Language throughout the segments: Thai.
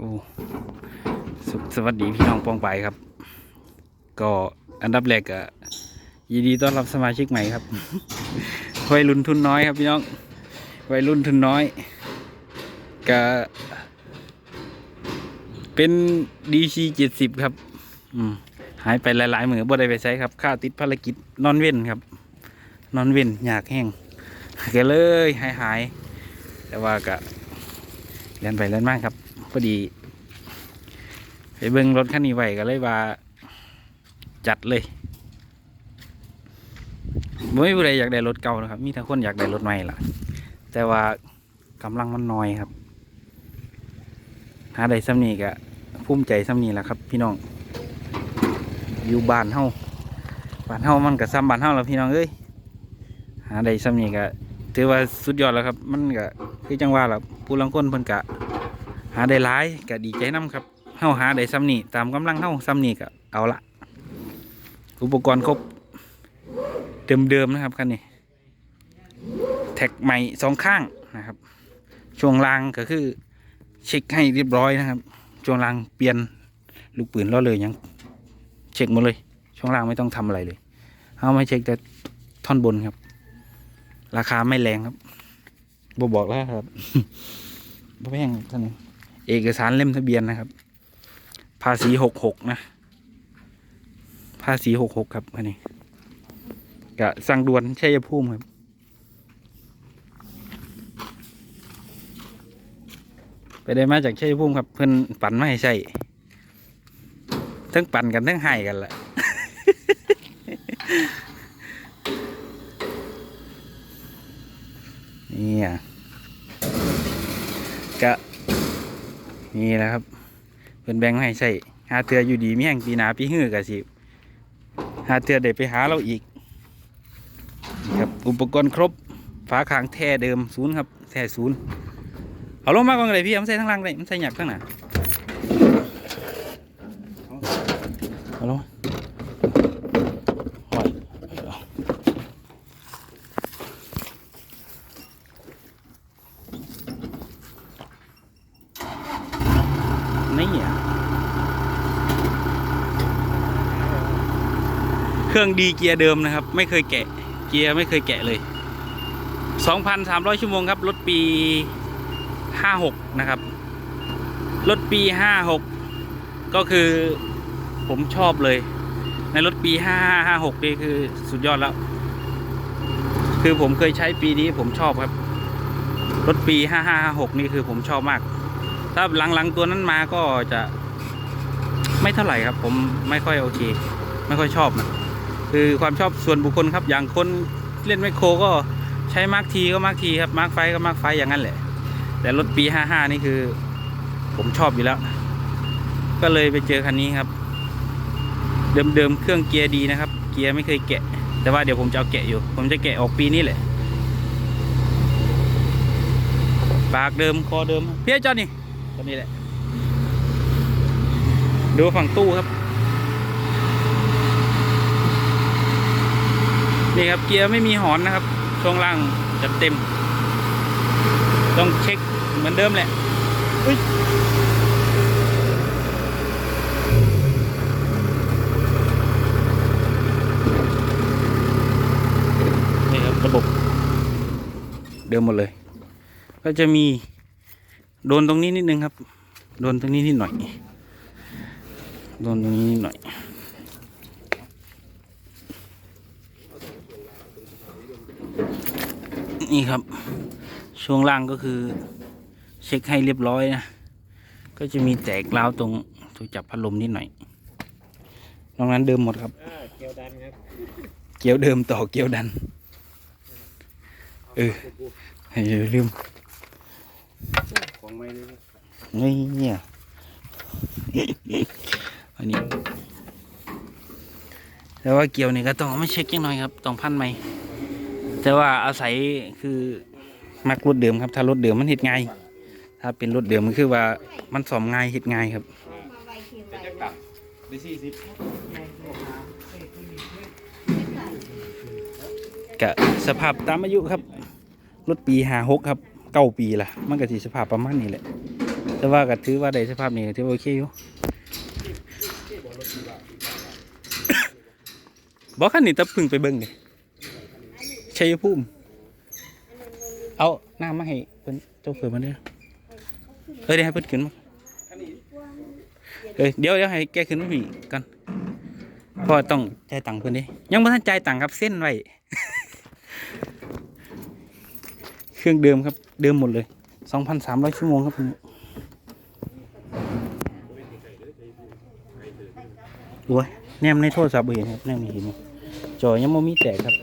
โอ้สวสวัสดีพี่น้องปองไปครับ ก็อันดับแรกก็ยินดีต้อนรับสมาชิกใหม่ครับวัยรุ่นทุนน้อยครับพี่น้องวัยรุ่นทุนน้อยก็เป็นดีซีเจ็ดสิบครับ อืมหายไปหลายๆมือบ่ได้ไปใช้ครับข้าติดภารกิจนอนเว้นครับ นอนเว้นอยากแห้งก็เลยหายหายแต่ว่าก็เล่นไปเล่นมากครับ พอดีไปเบิ่งรถคันนี้ไว้ก็เลยว่า จัดเลยไม่มีผู้ใดอยากได้รถเก่านะครับ มีแต่คนอยากได้รถใหม่ล่ะ แต่ว่ากำลังมันน้อยครับ หาได้ซ้ำนี้ก็ภูมิใจซ้ำนี้แหละครับ พี่น้อง อยู่บ้านเฮาบ้านเฮามันก็ซ้ำบ้านเฮาแล้วพี่น้องเอ้ยหาได้ซ้ำนี้ก็ถือว่าสุดยอดแล้วครับ มันก็คือจังว่าล่ะผู้ลังคนเพิ่นก็หาได้หลายก็ดีใจนํครับเฮาหาได้ซ้ำนี้ตามกำลังเฮาซ้ำนี้ก็เอาละอุปกรณ์ครบเดิมๆนะครับคันนี้แท็กใหม่สองข้างนะครับ ช่วงล่างก็คือเช็คให้เรียบร้อยนะครับ ช่วงล่างเปลี่ยนลูกปืนล้อเลยยังเช็คหมดเลย ช่วงล่างไม่ต้องทำอะไรเลยเอามาเช็คแต่ท่อนบนครับ ราคาไม่แรงครับบบอกแล้วครับบ่แพงท่านนี้ เอกสารเล่มทะเบียนนะครับ ภาษีหกหกนะ ภาษีหกหกครับอันนี้กะสั่งด่วนชัยภูมิครับไปได้มาจากชัยภูมิครับ เพื่อนปั่นไม่ใช่ทั้งปั่นกันทั้งให้กันแหละนี่อะกะ นี่แหละครับเพิ่นแบงค์ให้ใช่หาเตืออยู่ดีมีแห่งปีนาปีหื้อกะสิหาเตือเด็ไปหาเราอีกครับอุปกรณ์ครบฝาขางแท่เดิมศูนย์ครับแท่ศูนย์เอาลงมากกว่าไรพี่อามันใส่ทั้งล่างเลยมันใส่หยักทั้งหน้าลงมาห้อยนี่อะ เค รื่องดีเกียร์เดิมนะครับ ไม่เคยแกะเกียร์ไม่เคยแกะเลย 2,300 ชั่วโมงครับ รถปี 56 นะครับ รถปี 56 ก็คือผมชอบเลย ในรถปี 5556 นี่คือสุดยอดแล้ว คือผมเคยใช้ปีนี้ผมชอบครับ รถปี 5556 นี่คือผมชอบมาก ถ้าหลังๆตัวนั้นมาก็จะไม่เท่าไหร่ครับ ผมไม่ค่อยโอเค ไม่ค่อยชอบนะ คือความชอบส่วนบุคคลครับ อย่างคนเล่นไมโครก็ใช้มาร์กทีก็มาร์กทีครับมาร์กไฟก็มาร์กไฟอย่างนั้นแหละ แต่รถปี 55 นี่คือ ผมชอบอยู่แล้ว ก็เลยไปเจอคันนี้ครับ เดิมๆเครื่องเกียร์ดีนะครับ เกียร์ไม่เคยแกะ แต่ว่าเดี๋ยวผมจะเอาแกะอยู่ ผมจะแกะออกปีนี้แหละปากเดิมคอเดิมเพี้ยจอนี่ตัวนี้แหละ ดูฝั่งตู้ครับ นี่ครับเกียร์ไม่มีหอนนะครับ ช่วงล่างจะเต็ม ต้องเช็คเหมือนเดิมแหละอุ๊ยนี่ครับระบบ เดิมหมดเลย ก็จะมีโดนตรงนี้นิดนึงครับ โดนตรงนี้นิดหน่อย โดนตรงนี้นิดหน่อย นี่ครับ ช่วงล่างก็คือ เช็คให้เรียบร้อยนะ ก็จะมีแตกราวตรงตัวจับพัดลมนิดหน่อยนอกนั้นเดิมหมดครับอ่าเกียวดันครับ เกียวเดิมต่อเกียวดัน เอออย่าลืมของไม่เลยครับนี่เนี่ยอันนี้แต่ว่าเกี่ยวนี่ก็ต้องเอามาเช็คยังหน่อยครับ ต้องพันไหม แต่ว่าอาศัยคือมักรถเดิมครับ ถ้ารถเดิมมันเห็ดง่ายถ้าเป็นรถเดิมมันคือว่ามันสอมง่ายเห็ดง่ายครับเป็นจักรตับได้สี่สิบกะสภาพตามอายุครับ รถปีหาหกครับเก้าปีละมันก็สิสภาพประมาณนี้แหละ แต่ว่าก็ถือว่าได้สภาพนี้ก็ถือว่าโอเคอยู่บอกคันนี้ตะพึ่งไปเบิ่งดิ ชัยภูมิ เอาน้ำมาให้เพิ่นเจ้าเปิดมาเด้อเอ้ยเดี๋ยวให้เพิ่นขึ้นมาเอ้ยเดี๋ยวเดี๋ยวให้แกขึ้นมาพี่กันเพราะว่าต้องจ่ายตังค์เพิ่นดิยังบ่ทันจ่ายตังค์ครับเส้นไว้เครื่องเดิมครับ เดิมหมดเลย2,300ชั่วโมงครับพี่โอ้ยแนมในโทรศัพท์บ่เห็นครับแนมไม่เห็นจอยังไม่มีแตกครับ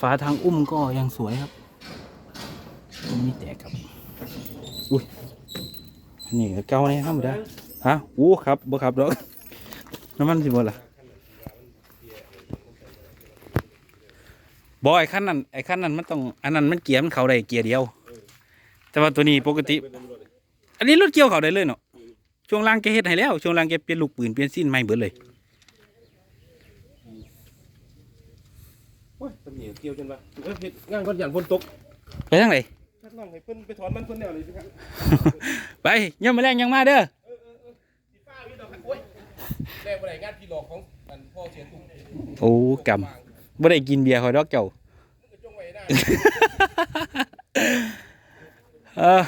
ฝาทางอุ้มก็ยังสวยครับยังไม่แตกครับ อุ้ยนี่เก่าเนี่ยธรรมดาฮะอู้ครับบ่ครับดอกน้ำมันสิบ่ล่ะบอไอ้ขั้นนั้นไอ้ขั้นนั้นมันต้องอันนั้นมันเกียร์มันเขาได้เกียร์เดียว แต่ว่าตัวนี้ปกติ อันนี้รถเกี่ยวเขาได้เลยเนาะช่วงล่างแกเฮ็ดให้แล้วช่วงล่างแกเปลี่ยนลูกปืนเปลี่ยนสิ้นใหม่เบิดเลย โอ้ยตำเหนียวเกี่ยวจนว่าเอ้ยเฮ็ดงานก่อนยันฝนตกไปทางไหนชักน้องให้เพิ่นไปถอนมันเพิ่นแนวเลยสิครับไปยังมาแรงยังมาเด้อสิฟ้าพี่ดอกโอ้ยแรงบ่ได้งานพี่หลอกของมันพ่อเสียตุ้มโอ้กำบ่ได้กินเบียร์คอยดอกเจ้ามึงก็จงไว้ได้เออ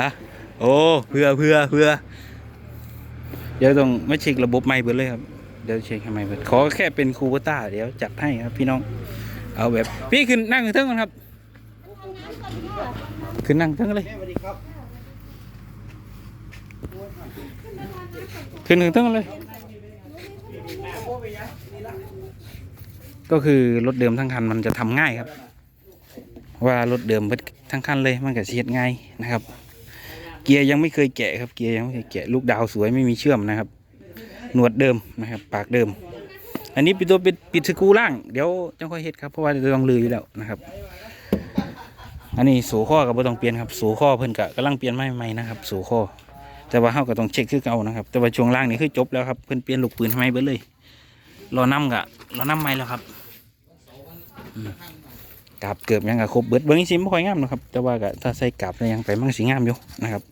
ฮะโอ้เพื่อเพื่อเพื่อเดี๋ยวต้องมาเช็คระบบใหม่เบิดเลยครับ เดี๋ยวเช็คให้ใหม่เบิดขอแค่เป็นคูเปต้าเดี๋ยวจัดให้ครับพี่น้อง เอาแบบพี่ขึ้นนั่งเทิงก่อนครับ ขึ้นนั่งเทิงเลย ขึ้นถึงเทิงเลย ก็คือรถเดิมทั้งคันมันจะทำง่ายครับ ว่ารถเดิมทั้งคันเลยมันก็เสียดง่ายนะครับ เกียร์ยังไม่เคยแกะครับเกียร์ยังไม่เคยแกะลูกดาวสวยไม่มีเชื่อมนะครับ หนวดเดิมนะครับ ปากเดิม อันนี้ปิดตัวปิดปิดสกูล่างเดี๋ยวจะค่อยเฮ็ดครับเพราะว่าจะต้องลืออยู่แล้วนะครับ อันนี้สูข้อกับบ่ต้องเปลี่ยนครับ สูข้อเพิ่นกะกำลังเปลี่ยนไม้ใหม่นะครับ สูข้อแต่ว่าเฮาก็ต้องเช็คคือเก่านะครับ แต่ว่าช่วงล่างนี่คือจบแล้วครับเพิ่นเปลี่ยนลูกปืนใหม่เบิดเลยรอน้ำกะรอน้ำใหม่แล้วครับกาบเกือบยังกะครบเบิดเบิ้งสิไม่ค่อยงามนะครับ แต่ว่าก็ถ้าใส่กาบยังไปมั่งสีงามอยู่นะครับ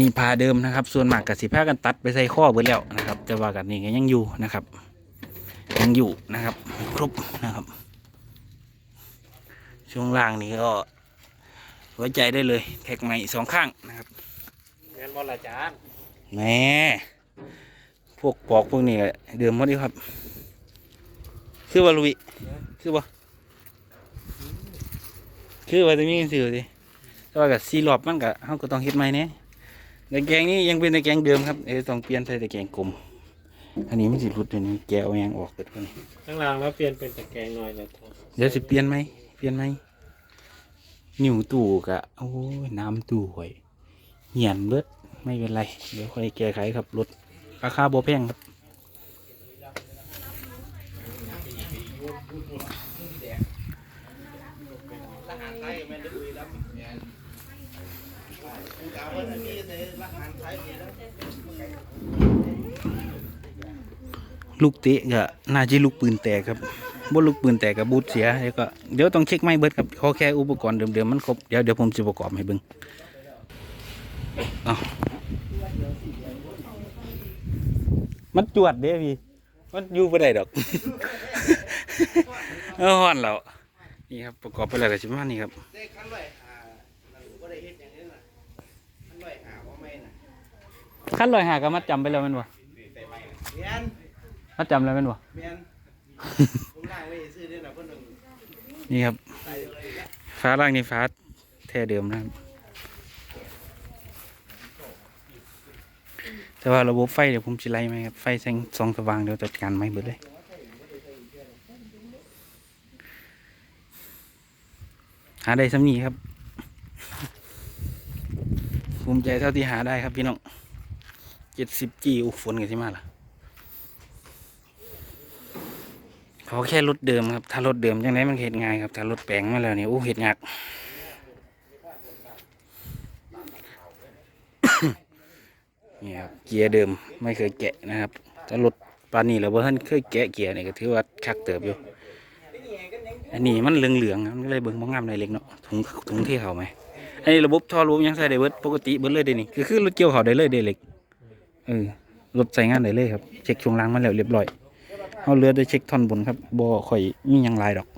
นี่พาเดิมนะครับ ส่วนมากกับสีผ้ากันตัดไปใส่ข้อเบิดแล้วนะครับ แต่ว่ากันนี่ก็ยังอยู่นะครับ ยังอยู่นะครับ ครบนะครับ ช่วงล่างนี่ก็ไว้ใจได้เลยแท็กใหม่สองข้างนะครับงานบอลละจานแหม่พวกปอกพวกนี้เดิมหมดดีครับคือว่าลุยคือว่าคือว่าจะมีกันสื่อสิแต่ว่ากับซีรอบมันกับเขาก็ต้องเฮ็ดใหม่เนี่ย ตะแกรงนี้ยังเป็นตะแกรงเดิมครับเออต้องเปลี่ยนใส่ตะแกรงกลม อันนี้มันสิรุดอยู่นี่แกเอายังออกเกิดคนนี้ข้างล่างแล้วเปลี่ยนเป็นตะแกรงหน่อยแล้วเดี๋ยวสิเปลี่ยนไหมเปลี่ยนไหมนิ้วตู้กะโอ้ยน้ำตู้หอยเหียนเบิดไม่เป็นไร เดี๋ยวค่อยแก้ไขครับรถราคาโบแพงครับ ลูกเตะก็น่าจะลูกปืนแตกครับบ่ลูกปืนแตกกับบูทเสียเดี๋ยวก็เดี๋ยวต้องเช็คไม่เบิดครับขอแค่อุปกรณ์เดิมๆมันครบเดี๋ยวเดี๋ยวผมจะประกอบให้เบิ่งเอามันจวดเด้พี่มันอยู่บ่ได้ดอกเออฮ้อนแล้วนี่ครับประกอบไปแล้วก็สิประมนี้ครับ ได้คันร้อยหานั่นบ่ได้เฮ็ดอย่างนี้น่ะคันร้อยหาว่าไม่น่ะ ขั้นลอยหาก็มัดจำไปแล้วแมันบ่เมียนมัดจำแล้วแมันบ่ เมียนผมล่างไว้ซื้อได้น่ะเพิ่นนึงนี่ครับ ใส่เลย ฟ้าล่างนี่ฟ้าแท้เดิมนะครับ แต่ว่าระบบไฟเดี๋ยวผมจะไล่ไหมครับ ไฟแสงสองสว่างเดี๋ยวจัดการไหม่เบิดเลย หาได้สำนีครับ ภูมิใจเท่าที่หาได้ครับพี่น้อง เจ็ดสิบจีอุฝนกันใช่ไหมาล่ะขอแค่รถเดิมครับ ถ้ารถเดิมยังไงมันเห็ดง่ายครับ ถ้ารถแปลงมาแล้วเนี่ยอู้เห็ดยากนี่ครับเกียร์เดิมไม่เคยแกะนะครับถ้ารถปานนี้เราเพิ่นเคยแกะเกียร์เนี่ยก็ถือว่าคักเติบอยู่อันนี้มันเหลืองๆอะมันก็เลยเบิ่งบ่งงามในเล็กเนาะถุงถุงที่เขาไหมอันนี้ระบบท่อรูปยังใส่ได้เบิดปกติเบิดเลยเด้นี่คือคือรถเกี่ยวเขาได้เลยเด้เล็ก เออรถใส่งานได้เลยครับ เช็คช่วงล่างมาแล้วเรียบร้อยเอาเรือได้เช็คท่อนบนครับบ่ค่อยมียังลายดอก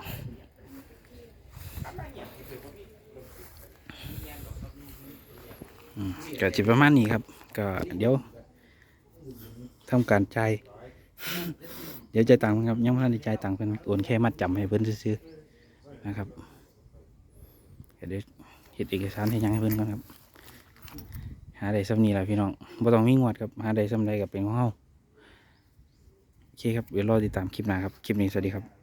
ก็จิประมาณนี้ครับ ก็เดี๋ยวทำการจ่ายเดี๋ยวจ่ายตังค์ครับยังไม่ทันจ่ายตังค์เพิ่นโอนแค่มัดจำให้เพิ่นซื้อนะครับเดี๋ยวเฮ็ดเอกสารให้ยังให้เพิ่นก่อนครับ หาได้ซ้ำนี้แหละพี่น้องบ่ต้องมีงวดครับหาได้ซ้ำใดกับเป็นของเฮาโอเคครับเดี๋ยวรอติดตามคลิปหน้าครับ คลิปนี้สวัสดีครับ